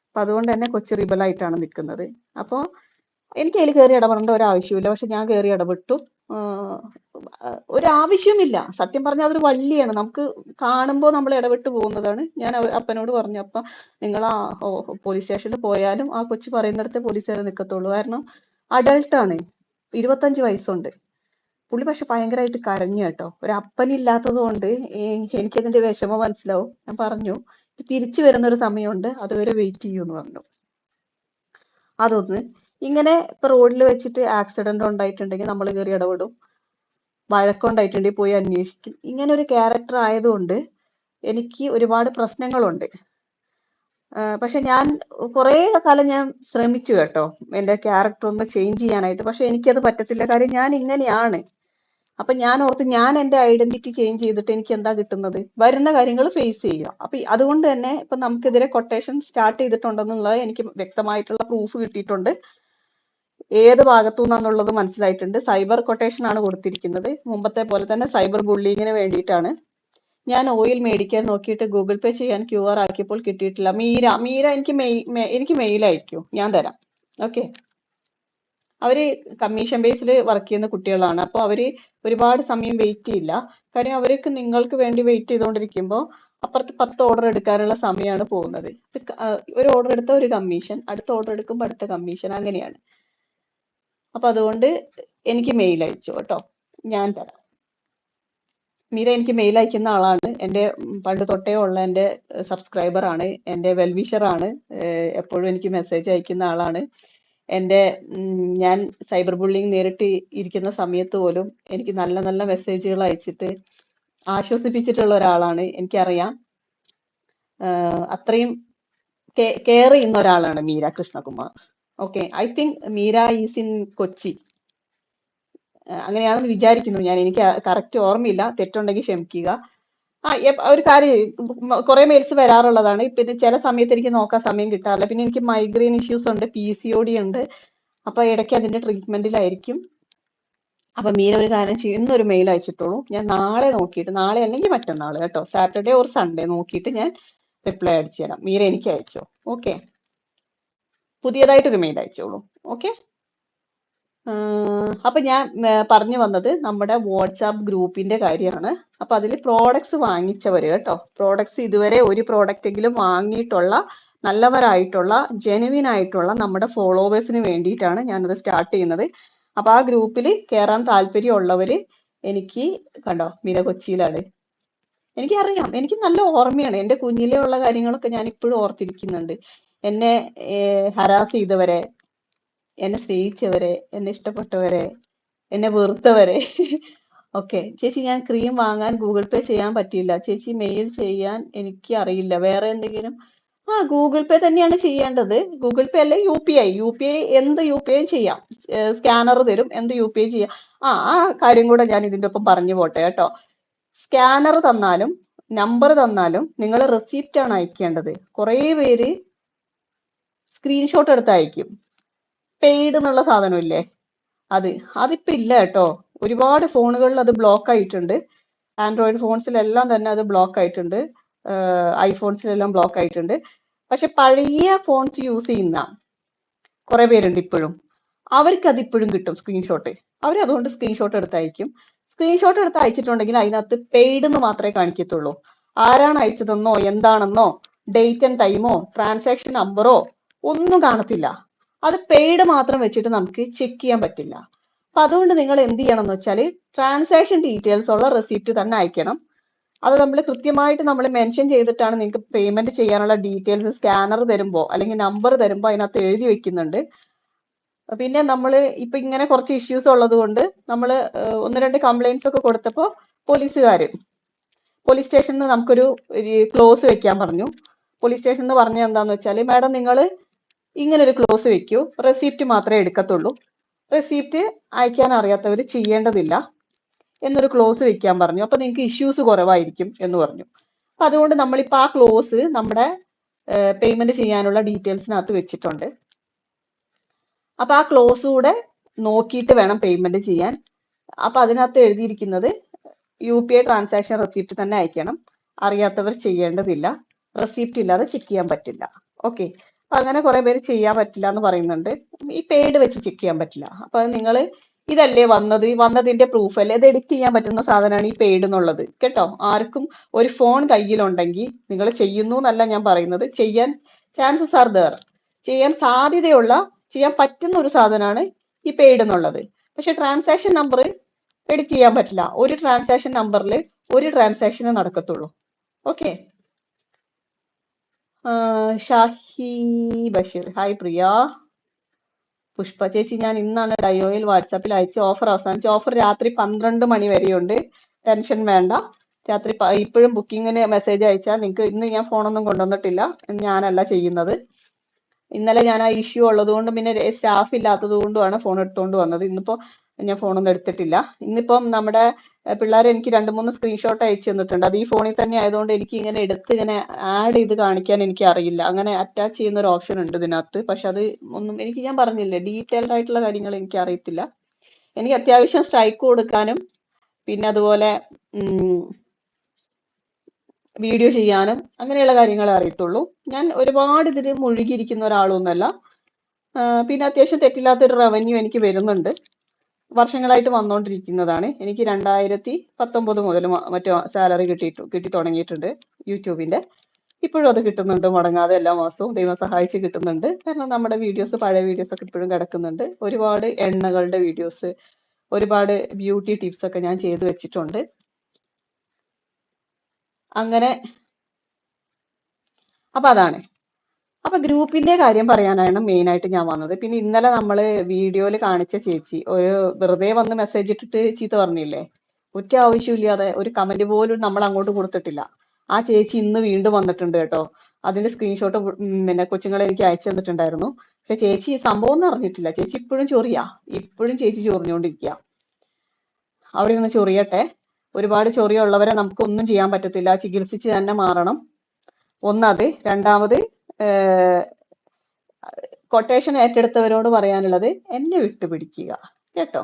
അപ്പൊ അതുകൊണ്ട് തന്നെ കൊച്ചു റിബലായിട്ടാണ് നിൽക്കുന്നത്. അപ്പൊ എനിക്ക് അതിൽ കയറി ഇടപെടേണ്ട ഒരു ആവശ്യമില്ല പക്ഷെ ഞാൻ കയറി ഇടപെട്ടു. ഒരു ആവശ്യമില്ല സത്യം പറഞ്ഞാൽ അതൊരു വള്ളിയാണ് നമുക്ക് കാണുമ്പോൾ നമ്മൾ ഇടപെട്ട് പോകുന്നതാണ്. ഞാൻ അപ്പനോട് പറഞ്ഞു അപ്പ നിങ്ങൾ ആ പോലീസ് സ്റ്റേഷനിൽ പോയാലും ആ കൊച്ചു പറയുന്നിടത്തെ പോലീസുകാർ നിൽക്കത്തുള്ളൂ കാരണം അഡൾട്ടാണ് ഇരുപത്തഞ്ച് വയസ്സുണ്ട്. പുള്ളി പക്ഷെ ഭയങ്കരമായിട്ട് കരഞ്ഞു കേട്ടോ. ഒരു അപ്പനില്ലാത്തത് കൊണ്ട് എനിക്കതിന്റെ വിഷമം മനസ്സിലാവും. ഞാൻ പറഞ്ഞു തിരിച്ചു വരുന്ന ഒരു സമയമുണ്ട്. അതുവരെ വെയിറ്റ് ചെയ്യൂ എന്ന് പറഞ്ഞു. അതൊന്ന് ഇങ്ങനെ ഇപ്പൊ റോഡിൽ വെച്ചിട്ട് ആക്സിഡന്റ് ഉണ്ടായിട്ടുണ്ടെങ്കിൽ നമ്മൾ കയറി ഇടപെടും. വഴക്കുണ്ടായിട്ടുണ്ടെങ്കിൽ പോയി അന്വേഷിക്കും. ഇങ്ങനെ ഒരു ക്യാരക്ടർ ആയതുകൊണ്ട് എനിക്ക് ഒരുപാട് പ്രശ്നങ്ങളുണ്ട്. പക്ഷെ ഞാൻ കുറേ കാലം ഞാൻ ശ്രമിച്ചു കേട്ടോ. എന്റെ ക്യാരക്ടർ ഒന്ന് ചേഞ്ച് ചെയ്യാനായിട്ട്. പക്ഷെ എനിക്കത് പറ്റത്തില്ല. കാര്യം ഞാൻ ഇങ്ങനെയാണ്. അപ്പൊ ഞാൻ ഓർത്ത് ഞാൻ എന്റെ ഐഡന്റിറ്റി ചേഞ്ച് ചെയ്തിട്ട് എനിക്ക് എന്താ കിട്ടുന്നത്? വരുന്ന കാര്യങ്ങൾ ഫേസ് ചെയ്യുക. അപ്പൊ അതുകൊണ്ട് തന്നെ ഇപ്പൊ നമുക്കെതിരെ കൊട്ടേഷൻ സ്റ്റാർട്ട് ചെയ്തിട്ടുണ്ടെന്നുള്ളത് എനിക്ക് വ്യക്തമായിട്ടുള്ള പ്രൂഫ് കിട്ടിയിട്ടുണ്ട്. ഏത് ഭാഗത്തു നിന്നാന്നുള്ളത് മനസ്സിലായിട്ടുണ്ട്. സൈബർ കൊട്ടേഷൻ ആണ് കൊടുത്തിരിക്കുന്നത്. മുമ്പത്തെ പോലെ തന്നെ സൈബർ ബുള്ളിങ്ങിന് വേണ്ടിയിട്ടാണ്. ഞാൻ ഓയിൽ മേടിക്കാൻ നോക്കിയിട്ട് ഗൂഗിൾ പേ ചെയ്യാൻ ക്യു ആർ ആക്കിയപ്പോൾ കിട്ടിയിട്ടില്ല. മീര മീര എനിക്ക് മെയ് എനിക്ക് മെയിൽ അയക്കൂ. ഞാൻ തരാം. ഓക്കെ? അവർ കമ്മീഷൻ ബേസിൽ വർക്ക് ചെയ്യുന്ന കുട്ടികളാണ്. അപ്പോൾ അവർ ഒരുപാട് സമയം വെയിറ്റ് ചെയ്യില്ല. കാര്യം അവർക്ക് നിങ്ങൾക്ക് വേണ്ടി വെയിറ്റ് ചെയ്തുകൊണ്ടിരിക്കുമ്പോൾ അപ്പുറത്ത് പത്ത് ഓർഡർ എടുക്കാനുള്ള സമയമാണ് പോകുന്നത്. ഒരു ഓർഡർ എടുത്ത ഒരു കമ്മീഷൻ അടുത്ത ഓർഡർ എടുക്കുമ്പോൾ അടുത്ത കമ്മീഷൻ. അങ്ങനെയാണ്. അപ്പൊ അതുകൊണ്ട് എനിക്ക് മെയിൽ അയച്ചു കേട്ടോ. ഞാൻ തരാം. മീര എനിക്ക് മെയിൽ അയക്കുന്ന ആളാണ്. എന്റെ പണ്ട് തൊട്ടേ ഉള്ള എന്റെ സബ്സ്ക്രൈബർ ആണ്. എന്റെ വെൽവിഷർ ആണ്. എപ്പോഴും എനിക്ക് മെസ്സേജ് അയക്കുന്ന ആളാണ്. എന്റെ ഞാൻ സൈബർ ബുള്ളിങ് നേരിട്ട് ഇരിക്കുന്ന സമയത്ത് പോലും എനിക്ക് നല്ല നല്ല മെസ്സേജുകൾ അയച്ചിട്ട് ആശ്വസിപ്പിച്ചിട്ടുള്ള ഒരാളാണ് എനിക്കറിയാം. അത്രയും കെയർ ചെയ്യുന്ന ഒരാളാണ് Meera Krishnakumar. Okay I think Meera is in Kochi. അങ്ങനെയാണെന്ന് വിചാരിക്കുന്നു ഞാൻ. എനിക്ക് കറക്റ്റ് ഓർമ്മയില്ല. തെറ്റുണ്ടെങ്കിൽ ക്ഷമിക്കുക. ആ ഒരു കാര്യം കുറെ മെയിൽസ് വരാറുള്ളതാണ്. പിന്നെ ചില സമയത്ത് എനിക്ക് നോക്കാൻ സമയം കിട്ടാറില്ല. പിന്നെ എനിക്ക് മൈഗ്രെയിൻ ഇഷ്യൂസ് ഉണ്ട് പി സി ഒ ഡി ഉണ്ട്. അപ്പൊ ഇടയ്ക്ക് അതിന്റെ ട്രീറ്റ്മെന്റിലായിരിക്കും അപ്പൊ മീര ഒരു കാര്യം ചെയ്യും. ഇന്നൊരു മെയിൽ അയച്ചിട്ടുള്ളൂ ഞാൻ നാളെ നോക്കിയിട്ട് നാളെ അല്ലെങ്കിൽ മറ്റന്നാൾ കേട്ടോ. സാറ്റർഡേ ഓർ സൺഡേ നോക്കിയിട്ട് ഞാൻ റിപ്ലൈ അടിച്ചു തരാം. മീര എനിക്ക് അയച്ചോ. ഓക്കെ പുതിയതായിട്ടൊരു മെയിൽ അയച്ചോളൂ. ഓക്കെ അപ്പൊ ഞാൻ പറഞ്ഞു വന്നത് നമ്മുടെ വാട്സാപ്പ് ഗ്രൂപ്പിന്റെ കാര്യമാണ്. അപ്പൊ അതിൽ പ്രോഡക്ട്സ് വാങ്ങിച്ചവർ കേട്ടോ. പ്രോഡക്ട്സ് ഇതുവരെ ഒരു പ്രോഡക്റ്റ് എങ്കിലും വാങ്ങിയിട്ടുള്ള നല്ലവരായിട്ടുള്ള ജെനുവിൻ ആയിട്ടുള്ള നമ്മുടെ ഫോളോവേഴ്സിന് വേണ്ടിയിട്ടാണ് ഞാനത് സ്റ്റാർട്ട് ചെയ്യുന്നത്. അപ്പൊ ആ ഗ്രൂപ്പിൽ കയറാൻ താല്പര്യമുള്ളവര് എനിക്ക് കണ്ടോ മീര കൊച്ചിയിലാണ്. എനിക്കറിയാം. എനിക്ക് നല്ല ഓർമ്മയാണ്. എന്റെ കുഞ്ഞിലെ ഉള്ള കാര്യങ്ങളൊക്കെ ഞാൻ ഇപ്പോഴും ഓർത്തിരിക്കുന്നുണ്ട്. എന്നെ ഹരാസ് ചെയ്തവരെ എന്നെ സ്നേഹിച്ചവരെ എന്നെ ഇഷ്ടപ്പെട്ടവരെ എന്നെ വെറുത്തവരെ. ഓക്കെ. ചേച്ചി ഞാൻ ക്രീം വാങ്ങാൻ ഗൂഗിൾ പേ ചെയ്യാൻ പറ്റിയില്ല. ചേച്ചി മെയിൽ ചെയ്യാൻ എനിക്ക് അറിയില്ല. വേറെ എന്തെങ്കിലും? ആ ഗൂഗിൾ പേ തന്നെയാണ് ചെയ്യേണ്ടത്. ഗൂഗിൾ പേ അല്ലെ U P I. U P I എന്ത് യു പി ഐ ചെയ്യാം? സ്കാനർ തരും എന്ത് യു പി ഐ ചെയ്യാം? ആ ആ കാര്യം കൂടെ ഞാൻ ഇതിന്റെ ഒപ്പം പറഞ്ഞു പോട്ടെ കേട്ടോ. സ്കാനർ തന്നാലും നമ്പർ തന്നാലും നിങ്ങൾ റെസിപ്റ്റ് ആണ് അയക്കേണ്ടത്. കുറേ പേര് സ്ക്രീൻഷോട്ട് എടുത്ത് അയക്കും പെയ്ഡ് എന്നുള്ള സാധനം ഇല്ലേ അത്. അതിപ്പോ ഇല്ല കേട്ടോ. ഒരുപാട് ഫോണുകളിൽ അത് ബ്ലോക്ക് ആയിട്ടുണ്ട്. ആൻഡ്രോയിഡ് ഫോൺസിലെല്ലാം തന്നെ അത് ബ്ലോക്ക് ആയിട്ടുണ്ട്. ഐഫോൺസിലെല്ലാം ബ്ലോക്ക് ആയിട്ടുണ്ട്. പക്ഷെ പഴയ ഫോൺസ് യൂസ് ചെയ്യുന്ന കുറെ പേരുണ്ട് ഇപ്പോഴും. അവർക്ക് അത് ഇപ്പോഴും കിട്ടും സ്ക്രീൻഷോട്ട് അവർ അതുകൊണ്ട് സ്ക്രീൻഷോട്ട് എടുത്ത് അയക്കും സ്ക്രീൻഷോട്ട് എടുത്ത് അയച്ചിട്ടുണ്ടെങ്കിൽ അതിനകത്ത് പെയ്ഡ് എന്ന് മാത്രമേ കാണിക്കത്തുള്ളൂ. ആരാണ് അയച്ചതെന്നോ എന്താണെന്നോ ഡേറ്റ് ആൻഡ് ടൈമോ ട്രാൻസാക്ഷൻ നമ്പറോ ഒന്നും കാണത്തില്ല. അത് പെയ്ഡ് മാത്രം വെച്ചിട്ട് നമുക്ക് ചെക്ക് ചെയ്യാൻ പറ്റില്ല. അപ്പൊ അതുകൊണ്ട് നിങ്ങൾ എന്ത് ചെയ്യണം എന്ന് വെച്ചാൽ ട്രാൻസാക്ഷൻ ഡീറ്റെയിൽസ് ഉള്ള റെസിപ്റ്റ് തന്നെ അയക്കണം. അത് നമ്മൾ കൃത്യമായിട്ട് നമ്മൾ മെൻഷൻ ചെയ്തിട്ടാണ് നിങ്ങൾക്ക് പേയ്മെന്റ് ചെയ്യാനുള്ള ഡീറ്റെയിൽസ് സ്കാനർ തരുമ്പോൾ അല്ലെങ്കിൽ നമ്പർ തരുമ്പോൾ അതിനകത്ത് എഴുതി വെക്കുന്നുണ്ട്. പിന്നെ നമ്മൾ ഇപ്പൊ ഇങ്ങനെ കുറച്ച് ഇഷ്യൂസ് ഉള്ളത് കൊണ്ട് നമ്മൾ ഒന്ന് രണ്ട് കംപ്ലൈന്റ്സ് ഒക്കെ കൊടുത്തപ്പോൾ പോലീസുകാർ പോലീസ് സ്റ്റേഷനിൽ നമുക്കൊരു ക്ലോസ് വെക്കാൻ പറഞ്ഞു. പോലീസ് സ്റ്റേഷൻ എന്ന് പറഞ്ഞ എന്താന്ന് വെച്ചാൽ മാഡം നിങ്ങൾ ഇങ്ങനെ ഒരു ക്ലോസ് വെക്കൂ. റെസിപ്റ്റ് മാത്രമേ എടുക്കത്തുള്ളൂ. റെസിപ്റ്റ് അയക്കാൻ അറിയാത്തവർ ചെയ്യേണ്ടതില്ല. എന്നൊരു ക്ലോസ് വെക്കാൻ പറഞ്ഞു. അപ്പൊ നിങ്ങൾക്ക് ഇഷ്യൂസ് കുറവായിരിക്കും എന്ന് പറഞ്ഞു. അപ്പൊ അതുകൊണ്ട് നമ്മളിപ്പോ ആ ക്ലോസ് നമ്മുടെ പേയ്മെന്റ് ചെയ്യാനുള്ള ഡീറ്റെയിൽസിനകത്ത് വെച്ചിട്ടുണ്ട്. അപ്പൊ ആ ക്ലോസ് കൂടെ നോക്കിയിട്ട് വേണം പേയ്മെന്റ് ചെയ്യാൻ. അപ്പൊ അതിനകത്ത് എഴുതിയിരിക്കുന്നത് U P I transaction receipt തന്നെ അയക്കണം. അറിയാത്തവർ ചെയ്യേണ്ടതില്ല. റെസിപ്റ്റ് ഇല്ലാതെ ചെക്ക് ചെയ്യാൻ പറ്റില്ല. ഓക്കെ അങ്ങനെ കുറെ പേര് ചെയ്യാൻ പറ്റില്ല എന്ന് പറയുന്നുണ്ട്. ഈ പേഡ് വെച്ച് ചെക്ക് ചെയ്യാൻ പറ്റില്ല. അപ്പൊ നിങ്ങൾ ഇതല്ലേ വന്നത്? വന്നതിന്റെ പ്രൂഫ് അല്ലേ? ഇത് എഡിറ്റ് ചെയ്യാൻ പറ്റുന്ന സാധനമാണ് ഈ പെയ്ഡ് എന്നുള്ളത്. കേട്ടോ? ആർക്കും ഒരു ഫോൺ കയ്യിലുണ്ടെങ്കിൽ നിങ്ങൾ ചെയ്യുന്നു എന്നല്ല ഞാൻ പറയുന്നത്. ചെയ്യാൻ ചാൻസസ് ആർ ദേർ ചെയ്യാൻ സാധ്യതയുള്ള ചെയ്യാൻ പറ്റുന്ന ഒരു സാധനമാണ് ഈ പെയ്ഡ് എന്നുള്ളത്. പക്ഷെ ട്രാൻസാക്ഷൻ നമ്പർ എഡിറ്റ് ചെയ്യാൻ പറ്റില്ല. ഒരു ട്രാൻസാക്ഷൻ നമ്പറിൽ ഒരു ട്രാൻസാക്ഷനെ നടക്കത്തുള്ളൂ. ഓക്കെ ഷാഹി ബഷീർ. ഹായ് പ്രിയ. പുഷ്പ ചേച്ചി ഞാൻ ഇന്നാണ് ഡയോയിൽ വാട്സാപ്പിൽ അയച്ച് ഓഫർ അവസാനിച്ച്. ഓഫർ രാത്രി പന്ത്രണ്ട് മണി വരെയുണ്ട്. ടെൻഷൻ വേണ്ട. രാത്രി ഇപ്പോഴും ബുക്കിങ്ങിന് മെസ്സേജ് അയച്ചാൽ നിങ്ങൾക്ക് ഇന്ന് ഞാൻ ഫോണൊന്നും കൊണ്ടുവന്നിട്ടില്ല. ഞാനല്ല ചെയ്യുന്നത്. ഇന്നലെ ഞാൻ ആ ഇഷ്യൂ ഉള്ളതുകൊണ്ട് പിന്നെ സ്റ്റാഫ് ഇല്ലാത്തത് കൊണ്ടുമാണ് ഫോൺ എടുത്തുകൊണ്ട് വന്നത്. ഇന്നിപ്പോ ഞാൻ ഫോണൊന്നും എടുത്തിട്ടില്ല. ഇന്നിപ്പം നമ്മുടെ പിള്ളേർ എനിക്ക് രണ്ട് മൂന്ന് സ്ക്രീൻഷോട്ട് അയച്ചു തന്നിട്ടുണ്ട്. അത് ഈ ഫോണിൽ തന്നെ ആയതുകൊണ്ട് എനിക്ക് ഇങ്ങനെ എടുത്ത് ഇങ്ങനെ ആഡ് ചെയ്ത് കാണിക്കാൻ എനിക്ക് അറിയില്ല. അങ്ങനെ അറ്റാച്ച് ചെയ്യുന്ന ഒരു ഓപ്ഷൻ ഉണ്ട് ഇതിനകത്ത്. പക്ഷെ അത് ഒന്നും എനിക്ക് ഞാൻ പറഞ്ഞില്ലേ ഡീറ്റെയിൽഡ് ആയിട്ടുള്ള കാര്യങ്ങൾ എനിക്ക് അറിയത്തില്ല. എനിക്ക് അത്യാവശ്യം സ്ട്രൈക്ക് കൊടുക്കാനും പിന്നെ അതുപോലെ വീഡിയോ ചെയ്യാനും അങ്ങനെയുള്ള കാര്യങ്ങളെ അറിയത്തുള്ളൂ. ഞാൻ ഒരുപാട് ഇതിൽ മുഴുകിയിരിക്കുന്ന ഒരാളൊന്നുമല്ല. പിന്നെ അത്യാവശ്യം തെറ്റില്ലാത്തൊരു റവന്യൂ എനിക്ക് വരുന്നുണ്ട്. വർഷങ്ങളായിട്ട് വന്നുകൊണ്ടിരിക്കുന്നതാണ് എനിക്ക് രണ്ടായിരത്തി പത്തൊമ്പത് മുതൽ മറ്റോ സാലറി കിട്ടിയിട്ടു കിട്ടി തുടങ്ങിയിട്ടുണ്ട് യൂട്യൂബിന്റെ. ഇപ്പോഴും അത് കിട്ടുന്നുണ്ട് മുടങ്ങാതെ എല്ലാ മാസവും ദൈവം സഹായിച്ച് കിട്ടുന്നുണ്ട്. കാരണം നമ്മുടെ വീഡിയോസ് പഴയ വീഡിയോസ് ഒക്കെ ഇപ്പോഴും കിടക്കുന്നുണ്ട്. ഒരുപാട് എണ്ണകളുടെ വീഡിയോസ് ഒരുപാട് ബ്യൂട്ടി ടിപ്സ് ഒക്കെ ഞാൻ ചെയ്തു വെച്ചിട്ടുണ്ട്. അങ്ങനെ. അപ്പൊ അതാണ്. അപ്പൊ ഗ്രൂപ്പിന്റെ കാര്യം പറയാനാണ് മെയിൻ ആയിട്ട് ഞാൻ വന്നത്. പിന്നെ ഇന്നലെ നമ്മൾ വീഡിയോയിൽ കാണിച്ച ചേച്ചി ഒരു വെറുതെ വന്ന് മെസ്സേജ് ഇട്ടിട്ട് ചീത്ത പറഞ്ഞില്ലേ? ഒറ്റ ആവശ്യമില്ലാതെ ഒരു കമന്റ് പോലും നമ്മൾ അങ്ങോട്ട് കൊടുത്തിട്ടില്ല. ആ ചേച്ചി ഇന്ന് വീണ്ടും വന്നിട്ടുണ്ട് കേട്ടോ. അതിന്റെ സ്ക്രീൻഷോട്ട് പിന്നെ കൊച്ചുങ്ങളെ എനിക്ക് അയച്ചു തന്നിട്ടുണ്ടായിരുന്നു. പക്ഷെ ചേച്ചി സംഭവം ഒന്നും അറിഞ്ഞിട്ടില്ല. ചേച്ചി ഇപ്പോഴും ചൊറിയാ. ഇപ്പോഴും ചേച്ചി ചൊറിഞ്ഞുകൊണ്ടിരിക്കുക അവിടെ ഒന്ന് ചൊറിയട്ടെ. ഒരുപാട് ചൊറിയുള്ളവരെ നമുക്ക് ഒന്നും ചെയ്യാൻ പറ്റത്തില്ല. ചികിത്സിച്ച് തന്നെ മാറണം. ഒന്നത്. രണ്ടാമത് കൊട്ടേഷൻ ഏറ്റെടുത്തവരോട് പറയാനുള്ളത് എന്നെ വിട്ടുപിടിക്കുക. കേട്ടോ?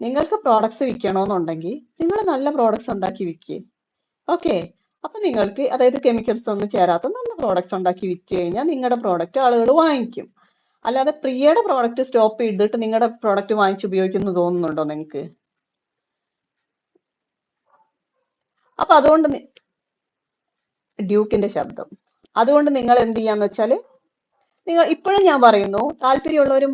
നിങ്ങൾക്ക് പ്രോഡക്ട്സ് വിൽക്കണമെന്നുണ്ടെങ്കിൽ നിങ്ങൾ നല്ല പ്രോഡക്ട്സ് ഉണ്ടാക്കി വിൽക്കുക ഓക്കെ അപ്പൊ നിങ്ങൾക്ക് അതായത് കെമിക്കൽസ് ഒന്നും ചേരാത്ത നല്ല പ്രോഡക്ട്സ് ഉണ്ടാക്കി വിറ്റ് കഴിഞ്ഞാൽ നിങ്ങളുടെ പ്രോഡക്റ്റ് ആളുകൾ വാങ്ങിക്കും. അല്ലാതെ പ്രിയയുടെ പ്രോഡക്റ്റ് സ്റ്റോപ്പ് ചെയ്തിട്ട് നിങ്ങളുടെ പ്രോഡക്റ്റ് വാങ്ങിച്ച് ഉപയോഗിക്കുന്നു തോന്നുന്നുണ്ടോ നിങ്ങൾക്ക്? അപ്പൊ അതുകൊണ്ട് ഡ്യൂക്കിന്റെ ശബ്ദം. അതുകൊണ്ട് നിങ്ങൾ എന്ത് ചെയ്യാന്ന് വെച്ചാൽ നിങ്ങൾ ഇപ്പോഴും ഞാൻ പറയുന്നു താല്പര്യമുള്ളവർ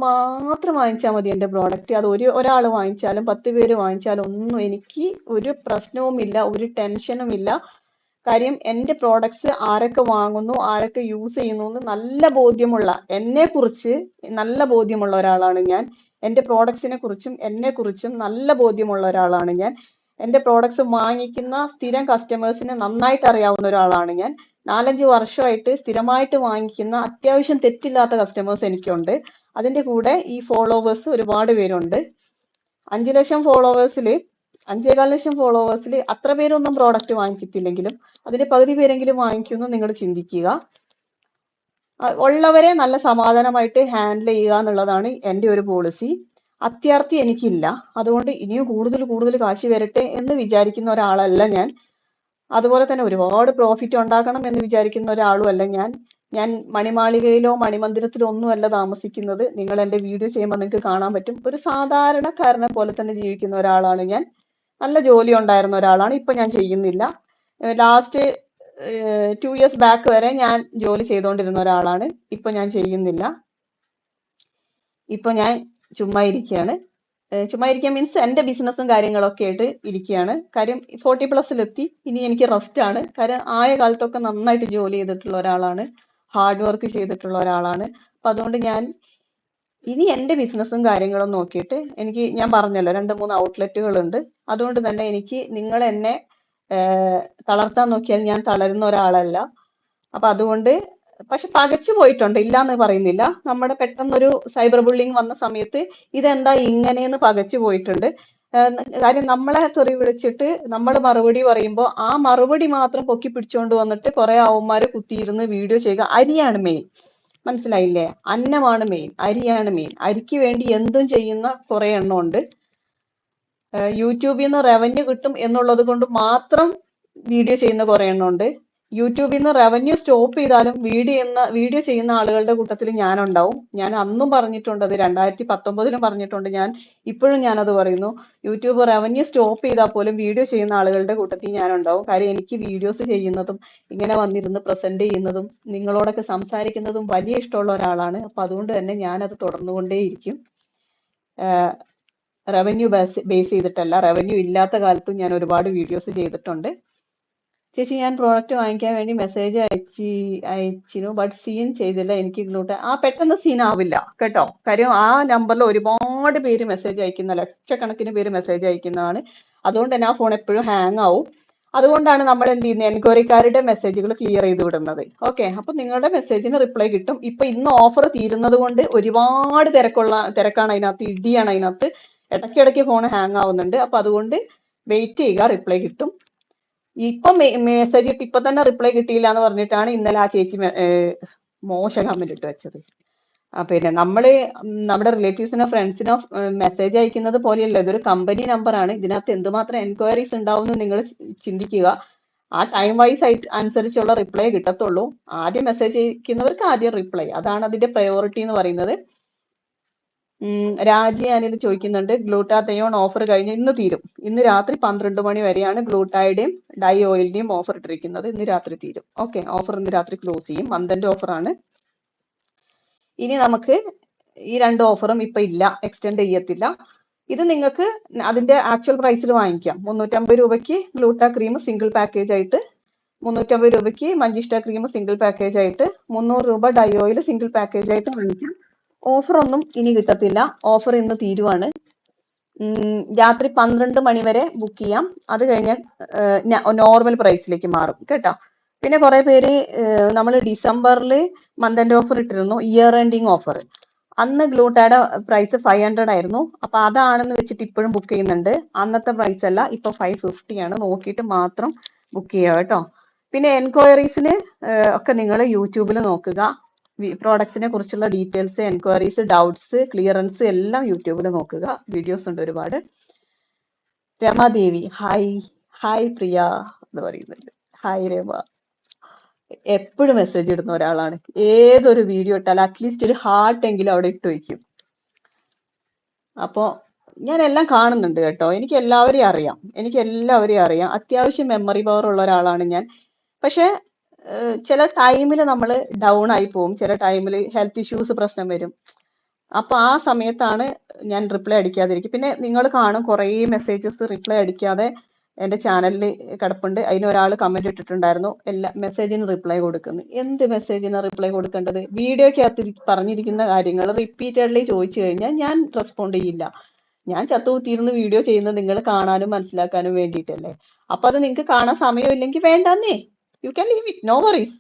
മാത്രം വാങ്ങിച്ചാൽ മതി എന്റെ പ്രോഡക്റ്റ് അത് ഒരു ഒരാൾ വാങ്ങിച്ചാലും പത്ത് പേര് വാങ്ങിച്ചാലും ഒന്നും എനിക്ക് ഒരു പ്രശ്നവുമില്ല ഒരു ടെൻഷനും ഇല്ല കാര്യം എന്റെ പ്രോഡക്ട്സ് ആരൊക്കെ വാങ്ങുന്നു ആരൊക്കെ യൂസ് ചെയ്യുന്നു എന്ന് നല്ല ബോധ്യമുള്ള എന്നെ കുറിച്ച് നല്ല ബോധ്യമുള്ള ഒരാളാണ് ഞാൻ. എന്റെ പ്രോഡക്ട്സിനെ കുറിച്ചും എന്നെ കുറിച്ചും നല്ല ബോധ്യമുള്ള ഒരാളാണ് ഞാൻ. എന്റെ പ്രോഡക്ട്സ് വാങ്ങിക്കുന്ന സ്ഥിരം കസ്റ്റമേഴ്സിനെ നന്നായിട്ട് അറിയാവുന്ന ഒരാളാണ് ഞാൻ. നാലഞ്ച് വർഷമായിട്ട് സ്ഥിരമായിട്ട് വാങ്ങിക്കുന്ന അത്യാവശ്യം തെറ്റില്ലാത്ത കസ്റ്റമേഴ്സ് എനിക്കുണ്ട്. അതിന്റെ കൂടെ ഈ ഫോളോവേഴ്സ് ഒരുപാട് പേരുണ്ട്. അഞ്ചു ലക്ഷം ഫോളോവേഴ്സിൽ അഞ്ചേകാൽ ലക്ഷം ഫോളോവേഴ്സിൽ അത്ര പേരൊന്നും പ്രോഡക്റ്റ് വാങ്ങിക്കത്തില്ലെങ്കിലും അതിന്റെ പകുതി പേരെങ്കിലും വാങ്ങിക്കുമെന്ന് നിങ്ങൾ ചിന്തിക്കുക. ഉള്ളവരെ നല്ല സമാധാനമായിട്ട് ഹാൻഡിൽ ചെയ്യുക എന്നുള്ളതാണ് എന്റെ ഒരു പോളിസി അത്യാർത്ഥി എനിക്കില്ല. അതുകൊണ്ട് ഇനിയും കൂടുതൽ കൂടുതൽ കാശ് വരട്ടെ എന്ന് വിചാരിക്കുന്ന ഒരാളല്ല ഞാൻ. അതുപോലെ തന്നെ ഒരുപാട് പ്രോഫിറ്റ് ഉണ്ടാക്കണം എന്ന് വിചാരിക്കുന്ന ഒരാളും അല്ല ഞാൻ. ഞാൻ മണിമാളികയിലോ മണിമന്ദിരത്തിലോ ഒന്നുമല്ല താമസിക്കുന്നത്. നിങ്ങൾ എന്റെ വീഡിയോ ചെയ്യുമ്പോൾ നിങ്ങൾക്ക് കാണാൻ പറ്റും. ഒരു സാധാരണക്കാരനെ പോലെ തന്നെ ജീവിക്കുന്ന ഒരാളാണ് ഞാൻ. നല്ല ജോലി ഉണ്ടായിരുന്ന ഒരാളാണ്. ഇപ്പൊ ഞാൻ ചെയ്യുന്നില്ല. ലാസ്റ്റ് ടു ഇയേഴ്സ് ബാക്ക് വരെ ഞാൻ ജോലി ചെയ്തുകൊണ്ടിരുന്ന ഒരാളാണ്. ഇപ്പൊ ഞാൻ ചെയ്യുന്നില്ല. ഇപ്പൊ ഞാൻ ചുമ്മാ ഇരിക്കുകയാണ് ചുമ്മാ മീൻസ് എന്റെ ബിസിനസ്സും കാര്യങ്ങളൊക്കെ ആയിട്ട് ഇരിക്കുകയാണ് കാര്യം ഫോർട്ടി പ്ലസ്സിലെത്തി ഇനി എനിക്ക് റെസ്റ്റ് ആണ്. കാര്യം ആയ കാലത്തൊക്കെ നന്നായിട്ട് ജോലി ചെയ്തിട്ടുള്ള ഒരാളാണ്. ഹാർഡ് വർക്ക് ചെയ്തിട്ടുള്ള ഒരാളാണ്. അപ്പൊ അതുകൊണ്ട് ഞാൻ ഇനി എന്റെ ബിസിനസ്സും കാര്യങ്ങളും നോക്കിയിട്ട് എനിക്ക് ഞാൻ പറഞ്ഞല്ലോ രണ്ട് മൂന്ന് ഔട്ട്ലെറ്റുകൾ ഉണ്ട്. അതുകൊണ്ട് തന്നെ എനിക്ക് നിങ്ങൾ എന്നെ തളർത്താൻ നോക്കിയാൽ ഞാൻ തളരുന്ന ഒരാളല്ല. അപ്പൊ അതുകൊണ്ട് പക്ഷെ പകച്ചു പോയിട്ടുണ്ട് ഇല്ല എന്ന് പറയുന്നില്ല. നമ്മുടെ പെട്ടെന്നൊരു സൈബർ ബുള്ളിങ് വന്ന സമയത്ത് ഇതെന്താ ഇങ്ങനെയെന്ന് പകച്ചു പോയിട്ടുണ്ട്. കാര്യം നമ്മളെ തെറി വിളിച്ചിട്ട് നമ്മൾ മറുപടി പറയുമ്പോൾ ആ മറുപടി മാത്രം പൊക്കി പിടിച്ചുകൊണ്ട് വന്നിട്ട് കുറെ അവന്മാര് കുത്തിയിരുന്ന് വീഡിയോ ചെയ്യുക. അരിയാണ് മെയിൻ മനസ്സിലായില്ലേ? അന്നമാണ് മെയിൻ അരിയാണ് മെയിൻ അരിക്ക് വേണ്ടി എന്തും ചെയ്യുന്ന കുറെ എണ്ണം ഉണ്ട്. യൂട്യൂബിൽ നിന്ന് റവന്യൂ കിട്ടും എന്നുള്ളത് കൊണ്ട് മാത്രം വീഡിയോ ചെയ്യുന്ന കുറെ എണ്ണം ഉണ്ട്. യൂട്യൂബിൽ നിന്ന് റവന്യൂ സ്റ്റോപ്പ് ചെയ്താലും വീഡിയോ ചെയ്യുന്ന വീഡിയോ ചെയ്യുന്ന ആളുകളുടെ കൂട്ടത്തിൽ ഞാനുണ്ടാവും. ഞാൻ അന്നും പറഞ്ഞിട്ടുണ്ട് അത് രണ്ടായിരത്തി പത്തൊമ്പതിലും പറഞ്ഞിട്ടുണ്ട് ഞാൻ. ഇപ്പോഴും ഞാനത് പറയുന്നു. യൂട്യൂബ് റവന്യൂ സ്റ്റോപ്പ് ചെയ്താൽ പോലും വീഡിയോ ചെയ്യുന്ന ആളുകളുടെ കൂട്ടത്തിൽ ഞാനുണ്ടാവും. കാര്യം എനിക്ക് വീഡിയോസ് ചെയ്യുന്നതും ഇങ്ങനെ വന്നിരുന്ന് പ്രസന്റ് ചെയ്യുന്നതും നിങ്ങളോടൊക്കെ സംസാരിക്കുന്നതും വലിയ ഇഷ്ടമുള്ള ഒരാളാണ്. അപ്പൊ അതുകൊണ്ട് തന്നെ ഞാനത് തുടർന്നുകൊണ്ടേയിരിക്കും. റവന്യൂ ബേസ് ബേസ് ചെയ്തിട്ടല്ല റവന്യൂ ഇല്ലാത്ത കാലത്തും ഞാൻ ഒരുപാട് വീഡിയോസ് ചെയ്തിട്ടുണ്ട്. ചേച്ചി ഞാൻ പ്രോഡക്റ്റ് വാങ്ങിക്കാൻ വേണ്ടി മെസ്സേജ് അയച്ചി അയച്ചിരുന്നു ബട്ട് സീൻ ചെയ്തില്ല. എനിക്ക് ഇങ്ങോട്ട് ആ പെട്ടെന്ന് സീൻ ആവില്ല കേട്ടോ. കാര്യം ആ നമ്പറിൽ ഒരുപാട് പേര് മെസ്സേജ് അയക്കുന്ന ലക്ഷക്കണക്കിന് പേര് മെസ്സേജ് അയക്കുന്നതാണ്. അതുകൊണ്ട് തന്നെ ആ ഫോൺ എപ്പോഴും ഹാങ് ആവും. അതുകൊണ്ടാണ് നമ്മൾ എന്ത് ചെയ്യുന്നത്? എൻക്വയറിക്കാരുടെ മെസ്സേജുകൾ ക്ലിയർ ചെയ്ത് വിടുന്നത്. ഓക്കെ അപ്പൊ നിങ്ങളുടെ മെസ്സേജിന് റിപ്ലൈ കിട്ടും. ഇപ്പൊ ഇന്ന് ഓഫർ തീരുന്നത് കൊണ്ട് ഒരുപാട് തിരക്കുള്ള തിരക്കാണ് അതിനകത്ത് ഇടിയാണ് അതിനകത്ത്. ഇടയ്ക്കിടയ്ക്ക് ഫോൺ ഹാങ് ആവുന്നുണ്ട്. അപ്പൊ അതുകൊണ്ട് വെയിറ്റ് ചെയ്യുക റിപ്ലൈ കിട്ടും. ഇപ്പൊ മെസ്സേജ് ഇട്ട് ഇപ്പൊ തന്നെ റിപ്ലൈ കിട്ടിയില്ല എന്ന് പറഞ്ഞിട്ടാണ് ഇന്നലെ ആ ചേച്ചി മോശം കമന്റ് ഇട്ട് വെച്ചത്. പിന്നെ നമ്മൾ നമ്മുടെ റിലേറ്റീവ്സിനോ ഫ്രണ്ട്സിനോ മെസ്സേജ് അയക്കുന്നത് പോലെയല്ല. ഇതൊരു കമ്പനി നമ്പർ ആണ്. ഇതിനകത്ത് എന്തുമാത്രം എൻക്വയറീസ് ഉണ്ടാവും നിങ്ങൾ ചിന്തിക്കുക. ആ ടൈം വൈസ് ആയിട്ട് അനുസരിച്ചുള്ള റിപ്ലൈ കിട്ടത്തുള്ളൂ. ആദ്യം മെസ്സേജ് അയക്കുന്നവർക്ക് ആദ്യം റിപ്ലൈ അതാണ് അതിന്റെ പ്രയോറിറ്റി എന്ന് പറയുന്നത്. രാജി അനിൽ ചോദിക്കുന്നുണ്ട് ഗ്ലൂട്ടാത്തയോൺ ഓഫർ കഴിഞ്ഞ് ഇന്ന് തീരും. ഇന്ന് രാത്രി പന്ത്രണ്ട് മണി വരെയാണ് ഗ്ലൂട്ടായുടെയും ഡൈ ഓയിലിന്റെയും ഓഫർ ഇട്ടിരിക്കുന്നത്. ഇന്ന് രാത്രി തീരും. ഓക്കെ ഓഫർ ഇന്ന് രാത്രി ക്ലോസ് ചെയ്യും. മന്തിന്റെ ഓഫറാണ് ഇനി നമുക്ക് ഈ രണ്ട് ഓഫറും ഇപ്പൊ ഇല്ല എക്സ്റ്റെൻഡ് ചെയ്യത്തില്ല. ഇത് നിങ്ങൾക്ക് അതിന്റെ ആക്ച്വൽ പ്രൈസിൽ വാങ്ങിക്കാം. മുന്നൂറ്റമ്പത് രൂപയ്ക്ക് ഗ്ലൂട്ടാ ക്രീം സിംഗിൾ പാക്കേജ് ആയിട്ട് മുന്നൂറ്റമ്പത് രൂപയ്ക്ക് മഞ്ചിഷ്ട ക്രീം സിംഗിൾ പാക്കേജ് ആയിട്ട് മുന്നൂറ് രൂപ ഡൈ ഓയിൽ സിംഗിൾ പാക്കേജ് ആയിട്ട് വാങ്ങിക്കാം. ഓഫർ ഒന്നും ഇനി കിട്ടത്തില്ല. ഓഫർ ഇന്ന് തീരുവാണ്. രാത്രി പന്ത്രണ്ട് മണി വരെ ബുക്ക് ചെയ്യാം. അത് കഴിഞ്ഞ് നോർമൽ പ്രൈസിലേക്ക് മാറും. കേട്ടോ? പിന്നെ കുറെ പേര് നമ്മൾ ഡിസംബറിൽ മന്ത് എൻഡ് ഓഫർ ഇട്ടിരുന്നു. ഇയർ എൻഡിങ് ഓഫർ അന്ന് ഗ്ലൂട്ടയുടെ പ്രൈസ് ഫൈവ് ഹൺഡ്രഡ് ആയിരുന്നു. അപ്പൊ അതാണെന്ന് വെച്ചിട്ട് ഇപ്പോഴും ബുക്ക് ചെയ്യുന്നുണ്ട്. അന്നത്തെ പ്രൈസ് അല്ല ഇപ്പൊ ഫൈവ് ഫിഫ്റ്റി ആണ്. നോക്കിയിട്ട് മാത്രം ബുക്ക് ചെയ്യുക കേട്ടോ. പിന്നെ എൻക്വയറീസിന് ഒക്കെ നിങ്ങൾ യൂട്യൂബിൽ നോക്കുക. പ്രോഡക്ട്സിനെ കുറിച്ചുള്ള ഡീറ്റെയിൽസ് എൻക്വയറീസ് ഡൗട്ട്സ് ക്ലിയറൻസ് എല്ലാം യൂട്യൂബിൽ നോക്കുക. വീഡിയോസ് ഉണ്ട് ഒരുപാട്. രമാദേവി ഹായ് ഹായ് പ്രിയ എന്ന് പറയുന്നുണ്ട്. ഹായ് രമ. എപ്പോഴും മെസ്സേജ് ഇടുന്ന ഒരാളാണ്. ഏതൊരു വീഡിയോ ഇട്ടാലും അറ്റ്ലീസ്റ്റ് ഒരു ഹാർട്ട് എങ്കിലും അവിടെ ഇട്ട് വയ്ക്കും. അപ്പോ ഞാൻ എല്ലാം കാണുന്നുണ്ട് കേട്ടോ. എനിക്ക് എല്ലാവരെയും അറിയാം. എനിക്ക് എല്ലാവരെയും അറിയാം. അത്യാവശ്യം മെമ്മറി പവർ ഉള്ള ഒരാളാണ് ഞാൻ. പക്ഷെ ചില ടൈമിൽ നമ്മൾ ഡൗൺ ആയി പോവും. ചില ടൈമിൽ ഹെൽത്ത് ഇഷ്യൂസ് പ്രശ്നം വരും. അപ്പൊ ആ സമയത്താണ് ഞാൻ റിപ്ലൈ അടിക്കാതിരിക്കും പിന്നെ നിങ്ങൾ കാണും കുറേ മെസ്സേജസ് റിപ്ലൈ അടിക്കാതെ എന്റെ ചാനലിൽ കിടപ്പുണ്ട്. അതിന് ഒരാൾ കമന്റ് ഇട്ടിട്ടുണ്ടായിരുന്നു. എല്ലാ മെസ്സേജിന് റിപ്ലൈ കൊടുക്കുന്നു. എന്ത് മെസ്സേജിന് റിപ്ലൈ കൊടുക്കേണ്ടത്? വീഡിയോയ്ക്ക് അകത്ത് പറഞ്ഞിരിക്കുന്ന കാര്യങ്ങൾ റിപ്പീറ്റഡ്ലി ചോദിച്ചു കഴിഞ്ഞാൽ ഞാൻ റെസ്പോണ്ട് ചെയ്യില്ല. ഞാൻ ചത്തുകുത്തിയിരുന്ന് വീഡിയോ ചെയ്യുന്നത് നിങ്ങൾ കാണാനും മനസ്സിലാക്കാനും വേണ്ടിയിട്ടല്ലേ? അപ്പൊ അത് നിങ്ങൾക്ക് കാണാൻ സമയമില്ലെങ്കിൽ വേണ്ടെന്നേ. You can leave it no worries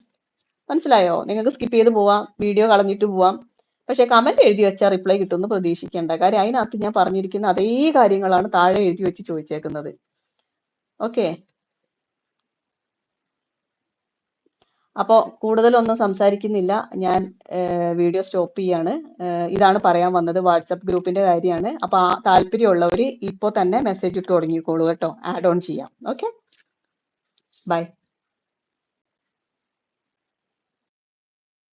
മനസ്സിലായോ? നിങ്ങൾക്ക് സ്കിപ്പ് ചെയ്ത് പോവാം. വീഡിയോ കളഞ്ഞിട്ട് പോവാം. പക്ഷെ കമന്റ് എഴുതി വെച്ചാൽ റിപ്ലൈ കിട്ടുമെന്ന് പ്രതീക്ഷിക്കേണ്ട. കാര്യം അതിനകത്ത് ഞാൻ പറഞ്ഞിരിക്കുന്ന അതേ കാര്യങ്ങളാണ് താഴെ എഴുതി വെച്ച് ചോദിച്ചേക്കുന്നത്. ഓക്കെ അപ്പോൾ കൂടുതലൊന്നും സംസാരിക്കുന്നില്ല. ഞാൻ വീഡിയോ സ്റ്റോപ്പ് ചെയ്യാണ്. ഇതാണ് പറയാൻ വന്നത് വാട്സപ്പ് ഗ്രൂപ്പിന്റെ കാര്യമാണ്. അപ്പോൾ ആ താല്പര്യമുള്ളവർ ഇപ്പോൾ തന്നെ മെസ്സേജ് ഇട്ട് തുടങ്ങിക്കോളൂ കേട്ടോ. ആഡ് ഓൺ ചെയ്യാം. Okay bye